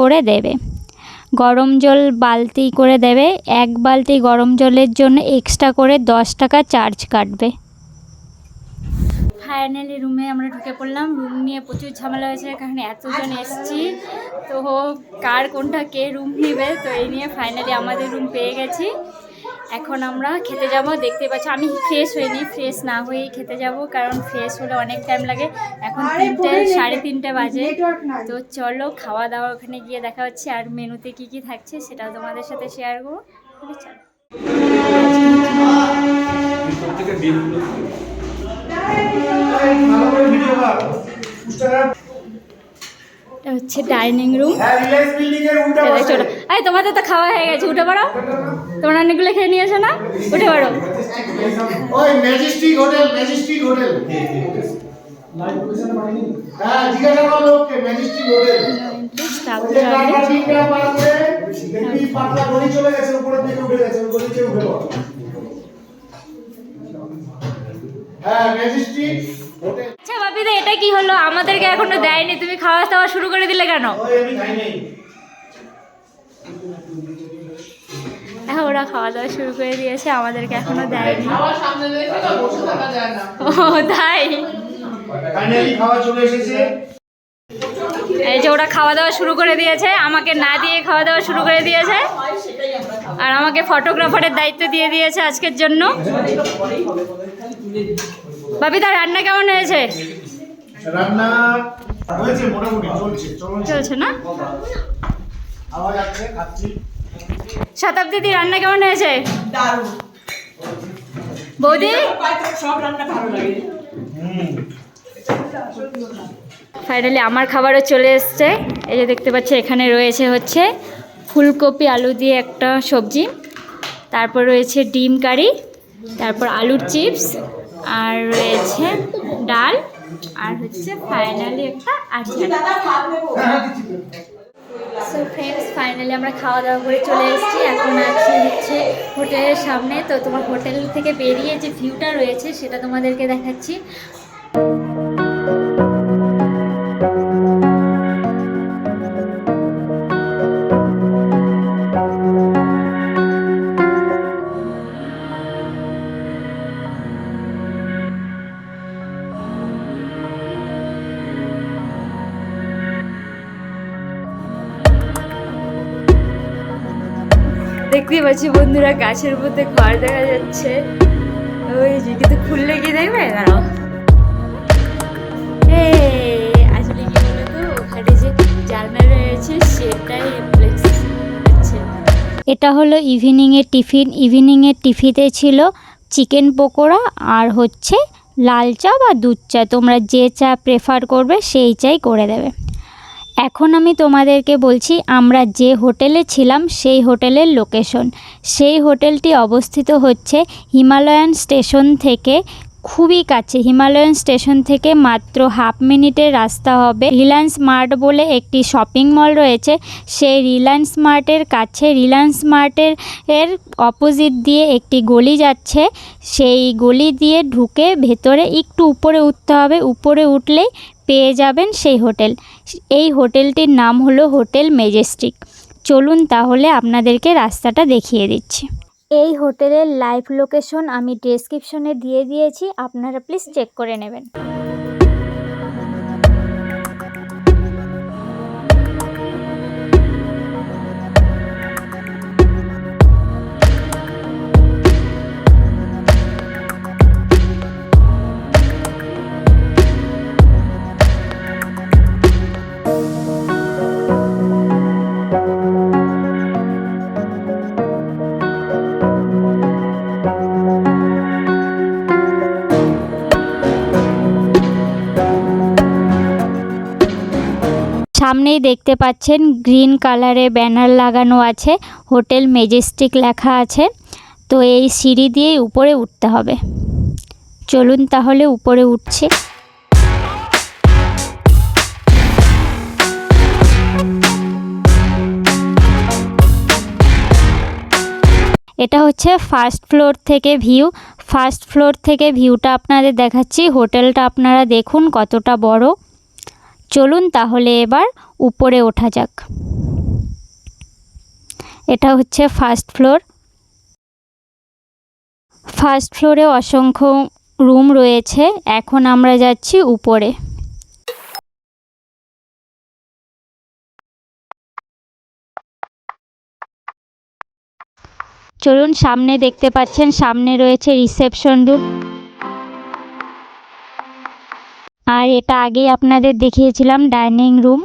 করে দেবে। গরম জল বালতি করে দেবে। এক বালতি গরম জলের জন্য এক্সট্রা করে দশ টাকা চার্জ কাটবে। ফাইনালি রুমে আমরা ঢুকে পড়লাম। রুম নিয়ে প্রচুর ঝামেলা হয়েছে। কারণ এতজন এসছি। তো কার কোনটা কে রুম নেবে? তো এই নিয়ে ফাইনালি আমাদের রুম পেয়ে গেছি। এখন আমরা খেতে যাব দেখতে পাচ্ছি আমি ফ্রেশ হইনি ফ্রেশ না হয়েই খেতে যাব কারণ ফ্রেশ হলে অনেক টাইম লাগে। এখন তিনটে সাড়ে তিনটে বাজে। তো চলো খাওয়া দাওয়া ওখানে গিয়ে দেখা হচ্ছে আর মেনুতে কি কি থাকছে সেটাও তোমাদের সাথে শেয়ার করব। চলো প্রত্যেকের বিলগুলো ভালো করে ভিডিও কর পুস্তকার এটা হচ্ছে ডাইনিং রুম। হ্যাঁ এই তোমাদের তো খাওয়া হয়ে গেছে উঠে পড়ো। তোমরা অনেকগুলো খেয়ে নিয়েছো না। উঠে পড়ো। ওই হোটেল হোটেল। হ্যাঁ জিজ্ঞাসা করো লোককে হোটেল। পাতলা চলে গেছে উপরের দিকে উঠে গেছে উঠে পড়। হ্যাঁ আচ্ছা বাপিদা এটা কি হলো? আমাদেরকে এখনও দেয়নি। তুমি খাওয়া দাওয়া শুরু করে দিলে কেন? হ্যাঁ ওরা খাওয়া দাওয়া শুরু করে দিয়েছে আমাদেরকে এখনও দেয়নি। ও তাই? খাওয়া চলে এসেছে। এই যে ওরা খাওয়া দাওয়া শুরু করে দিয়েছে আমাকে না দিয়ে খাওয়া দাওয়া শুরু করে দিয়েছে। আর আমাকে ফটোগ্রাফারের দায়িত্ব দিয়ে দিয়েছে আজকের জন্য। বাপিদা রান্না কেমন হয়েছে? রান্না চলছে চলছে। চলছে না? খাচ্ছি। শতাব্দীদি রান্না কেমন হয়েছে? বৌদি? সব রান্না ভালো লাগে। হুম। ফাইনালি আমার খাবারও চলে এসছে। এই যে দেখতে পাচ্ছি, এখানে রয়েছে হচ্ছে ফুলকপি, আলু দিয়ে একটা সবজি। তারপর রয়েছে ডিম কারি, তারপর আলুর চিপস, আর রয়েছে ডাল, আর হচ্ছে ফাইনালি একটা আচার। সো ফ্রেন্ডস ফাইনালি আমরা খাওয়া দাওয়া করে চলে এসেছি। এখন আছি হচ্ছে হোটেলের সামনে। তো তোমার হোটেল থেকে বেরিয়ে যে ভিউটা রয়েছে, সেটা তোমাদেরকে দেখাচ্ছি। দেখতেই পাচ্ছি বন্ধুরা গাছের মধ্যে ঘর দেখা যাচ্ছে। ওই যে, কিন্তু খুললে কি দেখবে? দাঁড়াও। আসলে কি বলতো? ওখানে যে জানলা রয়েছে, সেটাই এটা হলো ইভিনিংয়ের টিফিন। ইভিনিংয়ের টিফিতে ছিল চিকেন পকোড়া আর হচ্ছে লাল চা বা দুধ চা। তোমরা যে চা প্রেফার করবে, সেই চাই করে দেবে। এখন আমি তোমাদেরকে বলছি, আমরা যে হোটেলে ছিলাম সেই হোটেলের লোকেশন। সেই হোটেলটি অবস্থিত হচ্ছে হিমালয়ান স্টেশন থেকে, খুবই কাছে। হিমালয়ান স্টেশন থেকে মাত্র হাফ মিনিটের রাস্তা হবে। রিলায়েন্স মার্ট বলে একটি শপিং মল রয়েছে। সেই রিলায়েন্স মার্টের কাছে, রিলায়েন্স মার্টের এর অপোজিট দিয়ে একটি গলি যাচ্ছে। সেই গলি দিয়ে ঢুকে ভেতরে একটু উপরে উঠতে হবে। উপরে উঠলেই পেয়ে যাবেন সেই হোটেল। এই হোটেলটির নাম হলো হোটেল মেজেস্টিক চলুন তাহলে আপনাদেরকে রাস্তাটা দেখিয়ে দিচ্ছি। এই হোটেলের লাইভ লোকেশন আমি ডেসক্রিপশনে দিয়ে দিয়েছি, আপনারা প্লিজ চেক করে নেবেন। সামনেই দেখতে পাচ্ছেন গ্রিন কালারে ব্যানার লাগানো আছে, হোটেল মেজেস্টিক লেখা আছে। তো এই সিঁড়ি দিয়েই উপরে উঠতে হবে। চলুন তাহলে উপরে উঠছি। এটা হচ্ছে ফার্স্ট ফ্লোর থেকে ভিউ। ফার্স্ট ফ্লোর থেকে ভিউটা আপনাদের দেখাচ্ছি। হোটেলটা আপনারা দেখুন কতটা বড়। চলুন তাহলে এবার উপরে ওঠা যাক। এটা হচ্ছে ফার্স্ট ফ্লোর ফার্স্ট ফ্লোরে অসংখ্য রুম রয়েছে। এখন আমরা যাচ্ছি উপরে। চলুন সামনে দেখতে পাচ্ছেন, সামনে রয়েছে রিসেপশন রুম আর এটা আগেই আপনাদের দেখিয়েছিলাম ডাইনিং রুম।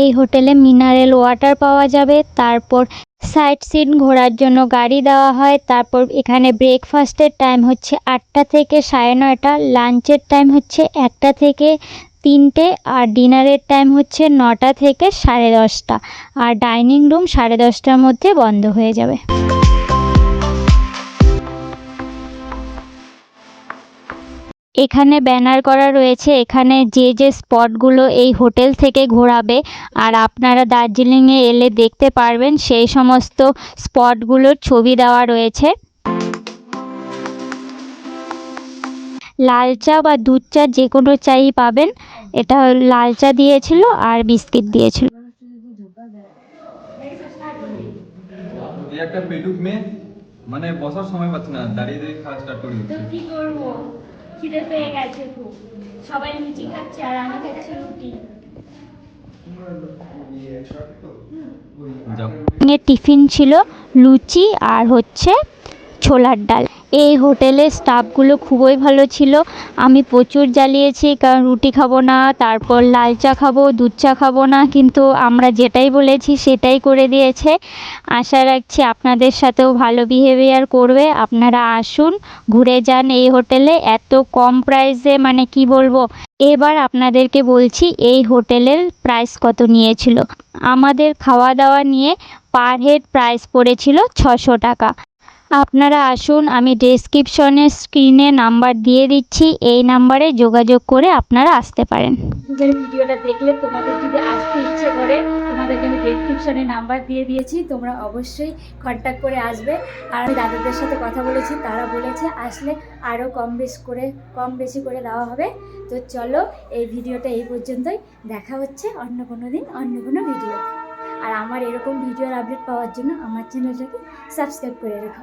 এই হোটেলে মিনারেল ওয়াটার পাওয়া যাবে, তারপর সাইট সিন ঘোরার জন্য গাড়ি দেওয়া হয়, তারপর এখানে ব্রেকফাস্টের টাইম হচ্ছে আটটা থেকে সাড়ে নয়টা, লাঞ্চের টাইম হচ্ছে একটা থেকে তিনটে, আর ডিনারের টাইম হচ্ছে নটা থেকে সাড়ে দশটা, আর ডাইনিং রুম সাড়ে দশটার মধ্যে বন্ধ হয়ে যাবে। এখানে ব্যানার করা রয়েছে এখানে যে যে স্পটগুলো এই হোটেল থেকে ঘোরাবে আর আপনারা দার্জিলিংয়ে এলে দেখতে পারবেন সেই সমস্ত স্পটগুলোর ছবি দেওয়া রয়েছে। লাল চা বা দুধ চা যে কোনো চাই পাবেন এটা লাল চা দিয়েছিল আর বিস্কিট দিয়েছিল। একটা পেটুক মেয়ে মানে বসার সময় পাচ্ছে না দাঁড়িয়ে দাঁড়িয়ে খাওয়া স্টার্ট করে দিচ্ছে। কি করব? খিদে পেয়ে গেছে খুব সবাই লুচি খাচ্ছে আর আমি খাচ্ছি রুটি। এর টিফিন ছিল লুচি আর হচ্ছে ছোলার ডাল। এই হোটেলের স্টাফগুলো খুবই ভালো ছিল। আমি প্রচুর জ্বালিয়েছি, কারণ রুটি খাব না, তারপর লাল চা খাব, দুধ চা খাব না, কিন্তু আমরা যেটাই বলেছি সেটাই করে দিয়েছে। আশা রাখছি আপনাদের সাথেও ভালো বিহেভিয়ার করবে। আপনারা আসুন, ঘুরে যান এই হোটেলে। এত কম প্রাইসে মানে কি বলব? এবার আপনাদেরকে বলছি, এই হোটেলের প্রাইস কত নিয়েছিল? আমাদের খাওয়া দাওয়া নিয়ে পার হেড প্রাইস পড়েছিল ছশো টাকা। আপনারা আসুন, আমি ডেসক্রিপশনে স্ক্রিনে নাম্বার দিয়ে দিচ্ছি, এই নাম্বারে যোগাযোগ করে আপনারা আসতে পারেন। নিজের ভিডিওটা দেখলে তোমাদের যদি আসতে ইচ্ছে করে, তোমাদেরকে আমি ডেসক্রিপশনে নাম্বার দিয়ে দিয়েছি, তোমরা অবশ্যই কন্ট্যাক্ট করে আসবে। আর আমি দাদাদের সাথে কথা বলেছি, তারা বলেছে আসলে আরও কম বেশ করে, কম বেশি করে দেওয়া হবে। তো চলো, এই ভিডিওটা এই পর্যন্তই। দেখা হচ্ছে অন্য কোনো দিন, অন্য কোনো ভিডিও আর আমার এরকম ভিডিওর আপডেট পাওয়ার জন্য আমার চ্যানেলটাকে সাবস্ক্রাইব করে রেখো।